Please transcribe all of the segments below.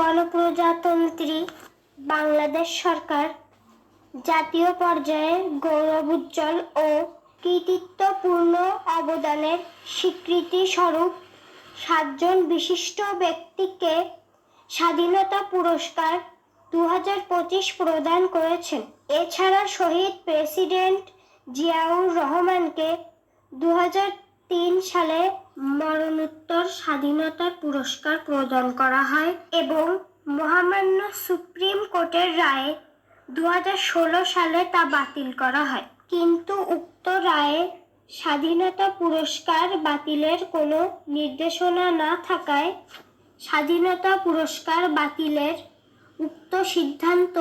গণপ্রজাতন্ত্রী বাংলাদেশ সরকার জাতীয় পর্যায়ে গৌরবোজ্জ্বল ও কৃতিত্বপূর্ণ অবদানের স্বীকৃতি স্বরূপ সাতজন বিশিষ্ট ব্যক্তিকে স্বাধীনতা পুরস্কার দু হাজার পঁচিশ প্রদান করেছেন। এছাড়া শহীদ প্রেসিডেন্ট জিয়াউর রহমানকে দু হাজার তিন সালে মরণোত্তর স্বাধীনতা পুরস্কার প্রদান করা হয় এবং মহামান্য সুপ্রিম কোর্টের রায়ে দু হাজার ষোলো সালে তা বাতিল করা হয়। কিন্তু উক্ত রায়ে স্বাধীনতা পুরস্কার বাতিলের কোনো নির্দেশনা না থাকায় স্বাধীনতা পুরস্কার বাতিলের উক্ত সিদ্ধান্ত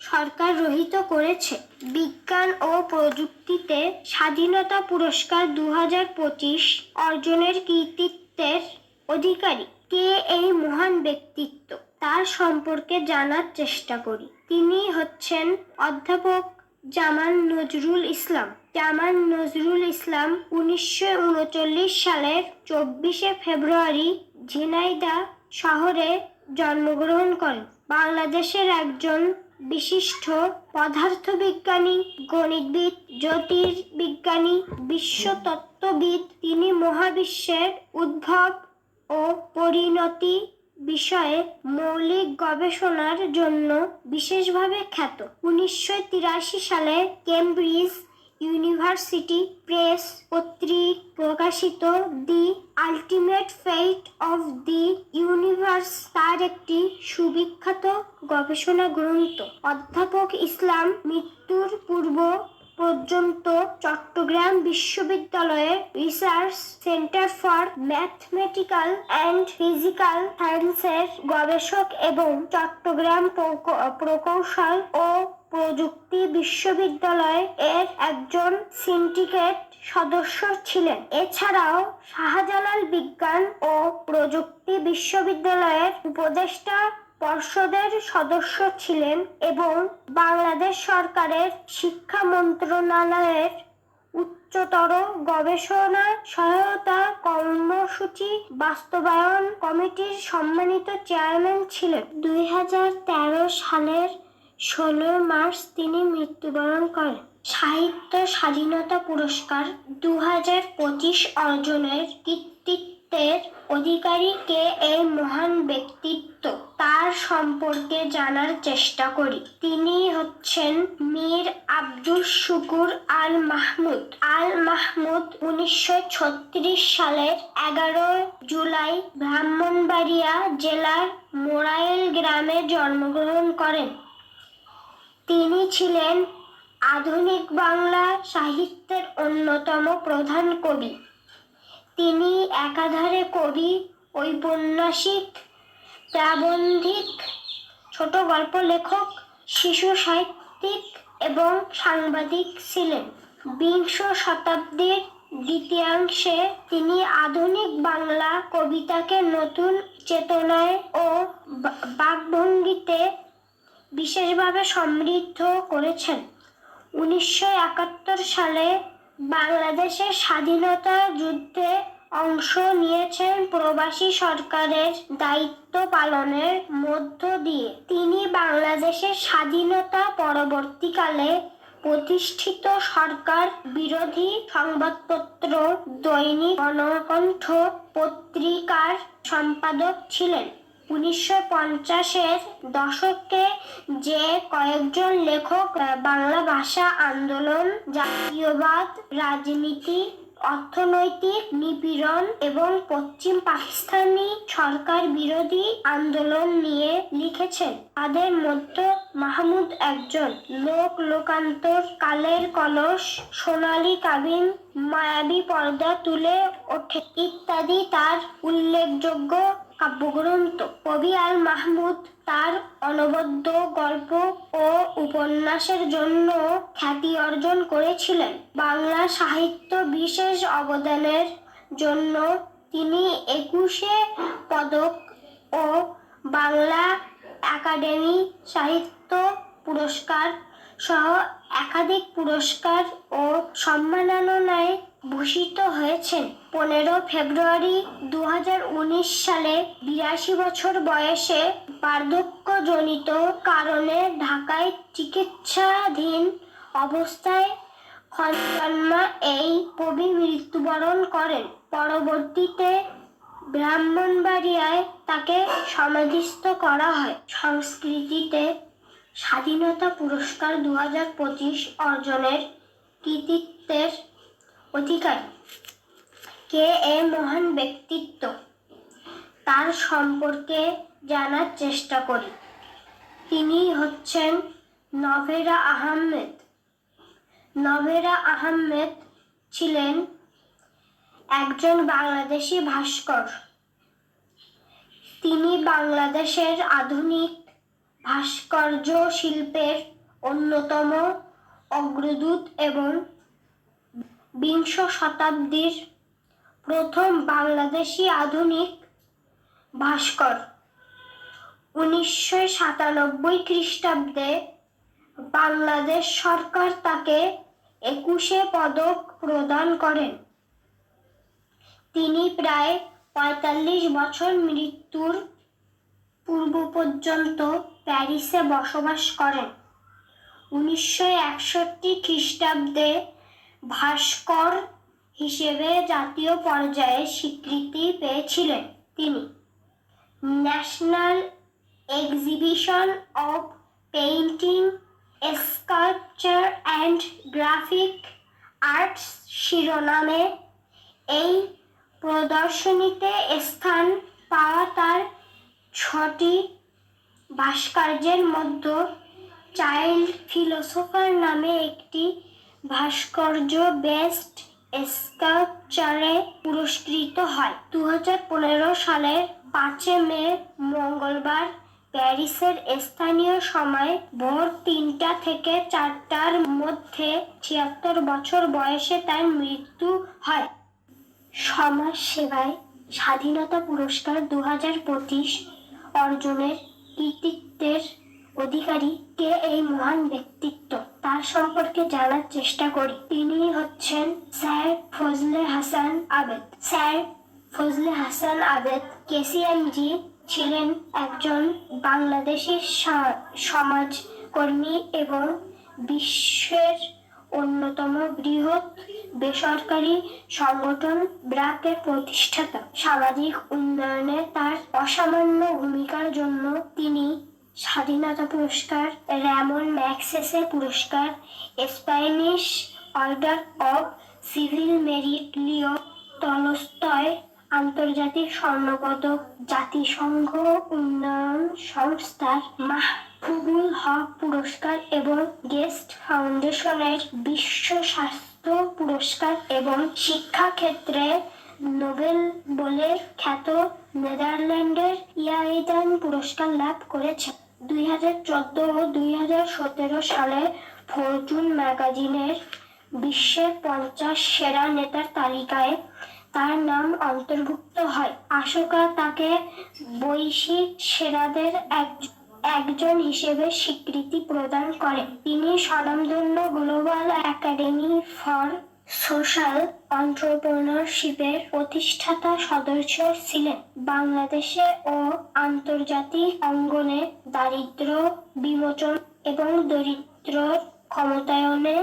সরকার রহিত করেছে। বিজ্ঞান ও প্রযুক্তিতে স্বাধীনতা পুরস্কার দু হাজার পঁচিশ অর্জনের কৃতিত্বের অধিকারী। কে এই মহান ব্যক্তিত্ব? তার সম্পর্কে জানার চেষ্টা করি। তিনি হচ্ছেন অধ্যাপক জামান নজরুল ইসলাম। জামান নজরুল ইসলাম উনিশশো উনচল্লিশ সালের চব্বিশে ফেব্রুয়ারি ঝিনাইদা শহরে জন্মগ্রহণ করেন। বাংলাদেশের একজন বিশিষ্ট পদার্থবিজ্ঞানী, গণিতবিদ, জ্যোতির্বিজ্ঞানী, বিশ্বতত্ত্ববিদ, তিনি মহাবিশ্বের উদ্ভব ও পরিণতি বিষয়ে মৌলিক গবেষণার জন্য বিশেষভাবে খ্যাত। উনিশশো তিরাশি সালে কেমব্রিজ ইউনিভার্সিটি প্রেস কর্তৃক প্রকাশিত the ultimate fate of the universe তার একটি সুবিখ্যাত গবেষণা গ্রন্থ। অধ্যাপক ইসলাম মৃত্যুর পূর্ব পর্যন্ত চট্টগ্রাম বিশ্ববিদ্যালয়ের research centre for mathematical and physical সায়েন্সের গবেষক এবং চট্টগ্রাম প্রক- প্রকৌশল ও প্রযুক্তি বিশ্ববিদ্যালয় এর একজন সিন্ডিকেট সদস্য ছিলেন। এছাড়াও শাহজালাল বিজ্ঞান ও প্রযুক্তি বিশ্ববিদ্যালয়ের উপদেষ্টা পর্ষদের সদস্য ছিলেন এবং বাংলাদেশ সরকারের শিক্ষা মন্ত্রণালয়ের উচ্চতর গবেষণা সহায়তা কর্মসূচি বাস্তবায়ন কমিটির সম্মানিত চেয়ারম্যান ছিলেন। দুই হাজার তেরো সালের ষোলো মার্চ তিনি মৃত্যুবরণ করেন। সাহিত্য স্বাধীনতা পুরস্কার দু হাজার পঁচিশ অর্জনের কৃতিত্বের অধিকারী কে এই মহান ব্যক্তিত্ব? তার সম্পর্কে জানার চেষ্টা করি। তিনি হচ্ছেন মীর আব্দুল শুকুর আল মাহমুদ। আল মাহমুদ উনিশশো ছত্রিশ সালের এগারো জুলাই ব্রাহ্মণবাড়িয়া জেলার মোরাইল গ্রামে জন্মগ্রহণ করেন। তিনি ছিলেন আধুনিক বাংলা সাহিত্যের অন্যতম প্রধান কবি। তিনি একাধারে কবি, ঔপন্যাসিক, প্রাবন্ধিক, ছোট গল্প লেখক, শিশু সাহিত্যিক এবং সাংবাদিক ছিলেন। বিংশ শতাব্দীর দ্বিতীয়াংশে তিনি আধুনিক বাংলা কবিতাকে নতুন চেতনায় ও বাকভঙ্গিতে বিশেষভাবে সমৃদ্ধ করেছেন। উনিশশো একাত্তর সালে বাংলাদেশের স্বাধীনতা যুদ্ধে অংশ নিয়েছেন প্রবাসী সরকারের দায়িত্ব পালনের মধ্য দিয়ে। তিনি বাংলাদেশের স্বাধীনতা পরবর্তীকালে প্রতিষ্ঠিত সরকার বিরোধী সংবাদপত্র দৈনিক গণকণ্ঠ পত্রিকার সম্পাদক ছিলেন। উনিশশো পঞ্চাশের দশকে যে কয়েকজন লেখক বাংলা ভাষা আন্দোলন জাতীয়বাদ রাজনীতি অর্থনৈতিক নিপীড়ন এবং পশ্চিম পাকিস্তানি সরকার বিরোধী আন্দোলন নিয়ে লিখেছেন। তাদের মধ্যে মাহমুদ একজন। লোক লোকান্তর কালের কলস, সোনালী কাবিন, মায়াবী পর্দা তুলে ওঠে ইত্যাদি তার উল্লেখযোগ্য কাব্যগ্রন্থ। কবি আল মাহমুদ তার অনবদ্য গল্প ও উপন্যাসের জন্য খ্যাতি অর্জন করেছিলেন। বাংলা সাহিত্য বিশেষ অবদানের জন্য তিনি একুশে পদক ও বাংলা একাডেমি সাহিত্য পুরস্কার সহ একাধিক পুরস্কার ও সম্মাননায় ভূষিত হয়েছেন। পনেরো ফেব্রুয়ারি দু হাজার উনিশ সালে বিরাশি বছর বয়সে বার্ধক্যজনিত কারণে ঢাকায় চিকিৎসাধীন অবস্থায় খঞ্জন্মা এই কবি মৃত্যুবরণ করেন। পরবর্তীতে ব্রাহ্মণবাড়িয়ায় তাকে সমাধিস্থ করা হয়। সংস্কৃতিতে স্বাধীনতা পুরস্কার দু অর্জনের কৃতিত্বের অধিকারী। কে এ মহান ব্যক্তিত্ব? তার সম্পর্কে জানার চেষ্টা করি। তিনি হচ্ছেন নভেরা আহমেদ। নভেরা আহমেদ ছিলেন একজন বাংলাদেশি ভাস্কর। তিনি বাংলাদেশের আধুনিক ভাস্কর্য শিল্পের অন্যতম অগ্রদূত এবং বিংশ শতাব্দীর প্রথম বাংলাদেশি আধুনিক ভাস্কর। উনিশশো সাতানব্বই খ্রিস্টাব্দে বাংলাদেশ সরকার তাকে একুশে পদক প্রদান করেন। তিনি প্রায় পঁয়তাল্লিশ বছর মৃত্যুর পূর্ব পর্যন্ত প্যারিসে বসবাস করেন। উনিশশো একষট্টি খ্রিস্টাব্দে ভাস্কর হিসেবে জাতীয় পর্যায়ে স্বীকৃতি পেয়েছিলেন তিনি। National exhibition of painting, sculpture and graphic arts শিরোনামে এই প্রদর্শনীতে স্থান পাওয়া তার ছটি ভাস্কর্যের মধ্যে চাইল্ড ফিলোসোফার নামে একটি ভাস্কর্য বেস্ট স্কাল্পচারে পুরস্কৃত হয়। দু হাজার পনেরো সালের পাঁচে মে, মঙ্গলবার প্যারিসের স্থানীয় সময় ভোর তিনটা থেকে চারটার মধ্যে ছিয়াত্তর বছর বয়সে তার মৃত্যু হয়। সমাজ সেবায় স্বাধীনতা পুরস্কার দু হাজার পঁচিশ অর্জনের কৃতিত্বের অধিকারী কে এই মহান ব্যক্তিত্ব? তার সম্পর্কে জানার চেষ্টা করি। তিনি হচ্ছেন sir Fazle Hasan Abed. Sir Fazle Hasan Abed KCMG ছিলেন একজন বাংলাদেশি সা- সমাজকর্মী এবং বিশ্বের অন্যতম বৃহৎ বেসরকারি সংগঠন ব্র্যাকের প্রতিষ্ঠাতা। সামাজিক উন্নয়নে তার অসামান্য ভূমিকার জন্য তিনি স্বাধীনতা পুরস্কার, র্যামন ম্যাক্সেসে পুরস্কার, Spanish order of civil merit Leo Tolstoy আন্তর্জাতিক স্বর্ণপদক জাতিসংঘ উন্নয়ন সংস্থার মাহবুবুল হক পুরস্কার এবং গেস্ট ফাউন্ডেশনের বিশ্ব স্বাস্থ্য পুরস্কার এবং শিক্ষা ক্ষেত্রে নোবেল বলে খ্যাত নেদারল্যান্ডের ইয়াইদান পুরস্কার লাভ করেছে। দুই হাজার চোদ্দ ও দুই হাজার সতেরো সালে ফরচুন ম্যাগাজিনের বিশ্বের পঞ্চাশ সেরা নেতার তালিকায় তার নাম অন্তর্ভুক্ত হয়। আশোকা তাকে বৈশ্বিক সেরাদের এক- একজন হিসেবে স্বীকৃতি প্রদান করে। তিনি স্বনামধন্য গ্লোবাল একাডেমি ফর সোশ্যাল অন্টারপ্রেনারশিপের প্রতিষ্ঠাতা সদস্য ছিলেন। বাংলাদেশে ও আন্তর্জাতিক অঙ্গনে দারিদ্র, বিমোচন এবং দরিদ্র ক্ষমতায়নে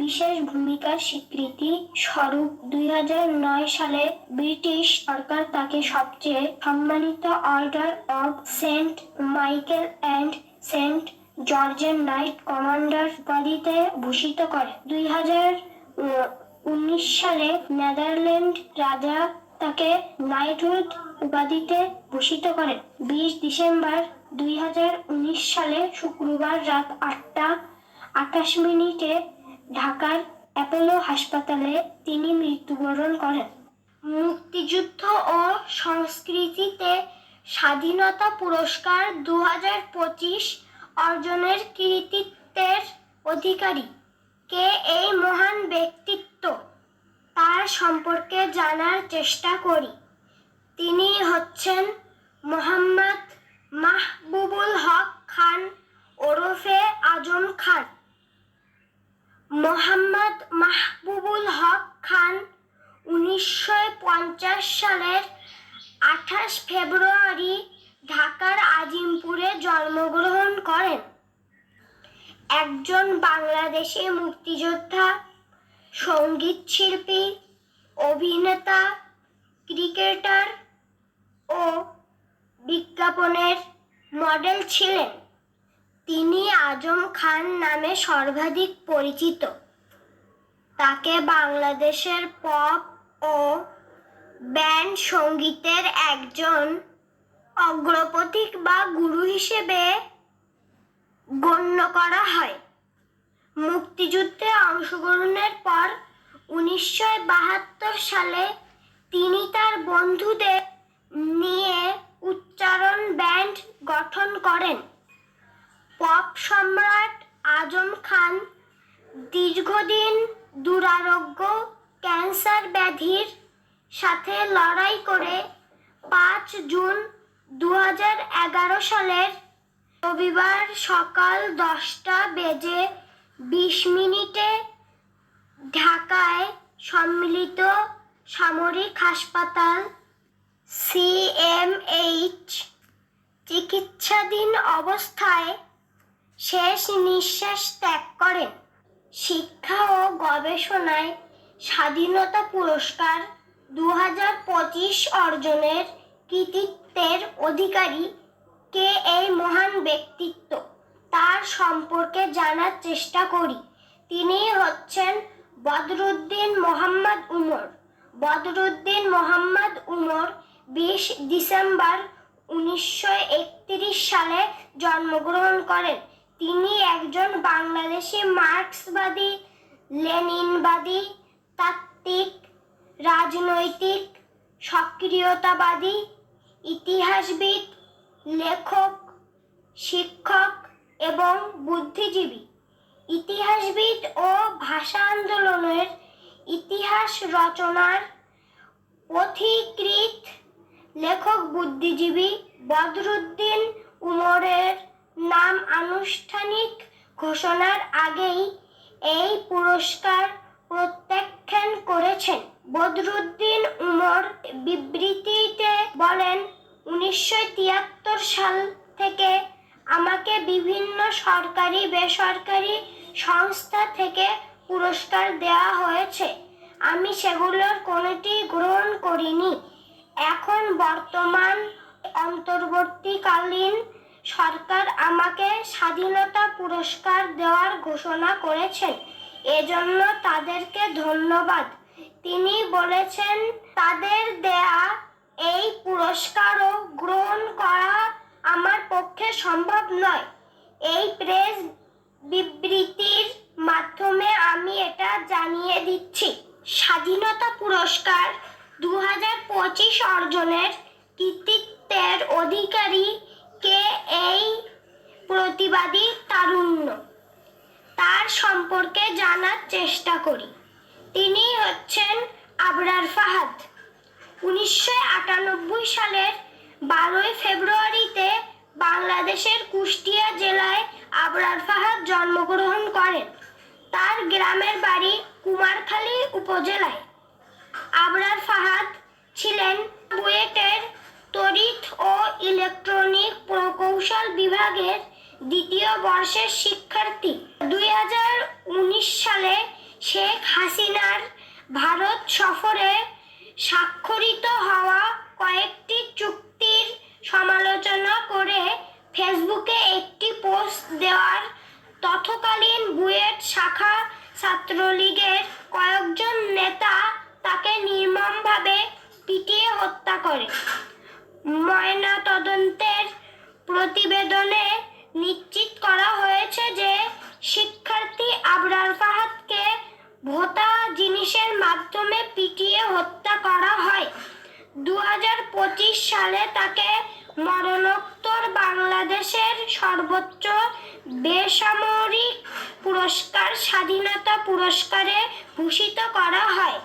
বিশেষ ভূমিকার স্বীকৃতি স্বরূপ দুই হাজার নয় সালে ব্রিটিশ সরকার তাকে সবচেয়ে সম্মানিত order of Saint Michael and Saint জর্জের নাইট কমান্ডার উপাধিতে ভূষিত করে। দুই হাজার উনিশ সালে নেদারল্যান্ড রাজা তাকে নাইটহুড উপাধিতে ভূষিত করেন। বিশ ডিসেম্বর দুই হাজার উনিশ সালে শুক্রবার রাত আটটা আঠাশ মিনিটে ঢাকার অ্যাপোলো হাসপাতালে তিনি মৃত্যুবরণ করেন। মুক্তিযুদ্ধ ও সংস্কৃতিতে স্বাধীনতা পুরস্কার দু হাজার পঁচিশ অর্জনের কৃতিত্বের অধিকারী। কে এই মহান ব্যক্তিত্ব ব্যক্তিত্ব তার সম্পর্কে জানার চেষ্টা করি। তিনি হচ্ছেন মোহাম্মদ মাহবুবুল হক খান ওরফে আজম খান। মোহাম্মদ মাহবুবুল হক খান উনিশশো পঞ্চাশ সালের আঠাশ ফেব্রুয়ারি ঢাকার আজিমপুরে জন্মগ্রহণ করেন। একজন বাংলাদেশি মুক্তিযোদ্ধা সংগীত শিল্পী, অভিনেতা, ক্রিকেটার ও বিজ্ঞাপনের মডেল ছিলেন। তিনি আজম খান নামে সর্বাধিক পরিচিত। তাকে বাংলাদেশের পপ ও ব্যান্ড সঙ্গীতের একজন অগ্রপথিক বা গুরু হিসেবে গণ্য করা হয়। মুক্তিযুদ্ধে অংশগ্রহণের পর উনিশশো বাহাত্তর সালে তিনি তার বন্ধুদের নিয়ে উচ্চারণ ব্যান্ড গঠন করেন। পপ সম্রাট আজম খান দীর্ঘদিন দুরারোগ্য, ক্যান্সার ব্যাধির সাথে লড়াই করে পাঁচ জুন দু সালের রবিবার সকাল দশটা বেজে বিশ মিনিটে ঢাকায় সম্মিলিত সামরিক হাসপাতাল সিএমএইচ চিকিৎসাধীন অবস্থায় শেষ নিঃশ্বাস ত্যাগ করেন। শিক্ষা ও গবেষণায় স্বাধীনতা পুরস্কার দু অর্জনের কৃতিত্বের অধিকারী কে এই মহান ব্যক্তিত্ব। তার সম্পর্কে জানার চেষ্টা করি। তিনি হচ্ছেন বদরুদ্দিন মোহাম্মদ উমর। বদরুদ্দিন মোহাম্মদ উমর বিশ ডিসেম্বর উনিশশো একত্রিশ সালে জন্মগ্রহণ করেন। তিনি একজন বাংলাদেশি মার্ক্সবাদী, লেনিনবাদী, তাত্ত্বিক, রাজনৈতিক, সক্রিয়তাবাদী, ইতিহাসবিদ, লেখক, শিক্ষক এবং বুদ্ধিজীবী। ইতিহাসবিদ ও ভাষা আন্দোলনের ইতিহাস রচনার পথিকৃত লেখক বুদ্ধিজীবী বদরুদ্দিন উমরের নাম আনুষ্ঠানিক ঘোষণার আগেই এই পুরস্কার প্রত্যাখ্যান করেছেন। বদরুদ্দিন উমর বিবৃতিতে বলেন, উনিশশো তিয়াত্তর সাল বিভিন্ন সরকারি, বেসরকারি সংস্থা থেকে পুরস্কার দেওয়া হয়েছে। আমি সেগুলোর কোনোটি গ্রহণ করিনি। এখন বর্তমান অন্তর্বর্তীকালীন সরকার আমাকে স্বাধীনতা পুরস্কার দেওয়ার ঘোষণা করেছেন। এজন্য তাদেরকে ধন্যবাদ। তিনি বলেছেন, তাদের দেয়া এই পুরস্কারও গ্রহণ করা আমার পক্ষে সম্ভব নয়। এই প্রেস বিবৃতির মাধ্যমে আমি এটা জানিয়ে দিচ্ছি। স্বাধীনতা পুরস্কার দু হাজার পঁচিশ অর্জনের কৃতিত্বের অধিকারী কে এই প্রতিবাদী তারুণ্য? তার সম্পর্কে জানার চেষ্টা করি। তিনি হচ্ছেন আবরার ফাহাদ। উনিশশো আটানব্বই সালের বারোই ফেব্রুয়ারিতে বাংলাদেশের কুষ্টিয়া জেলায় আবরার ফাহাদ জন্মগ্রহণ করেন। তার গ্রামের বাড়ি কুমারখালী উপজেলায়। আবরার ফাহাদ ছিলেন বুয়েটের তড়িৎ ও ইলেকট্রনিক প্রকৌশল বিভাগের দ্বিতীয় বর্ষের শিক্ষার্থী। দুই হাজার উনিশ সালে শেখ হাসিনার ভারত সফরে স্বাক্ষরিত হওয়া কয়েকটি চুক্তির সমালোচনা করে ফেসবুকে একটি পোস্ট দেওয়ার তৎকালীন বুয়েট শাখা ছাত্রলীগের কয়েকজন নেতা তাকে নির্মমভাবে পিটিয়ে হত্যা করে। ময়না তদন্তের প্রতিবেদনে নিশ্চিত করা হয়েছে যে শিক্ষার্থী আবরার ফাহাদকে ভোতা জিনিসের মাধ্যমে পিটিয়ে হত্যা করা হয়। দু হাজার পঁচিশ সালে তাকে মরণোত্তর বাংলাদেশের সর্বোচ্চ বেসামরিক পুরস্কার স্বাধীনতা পুরস্কারে ভূষিত করা হয়।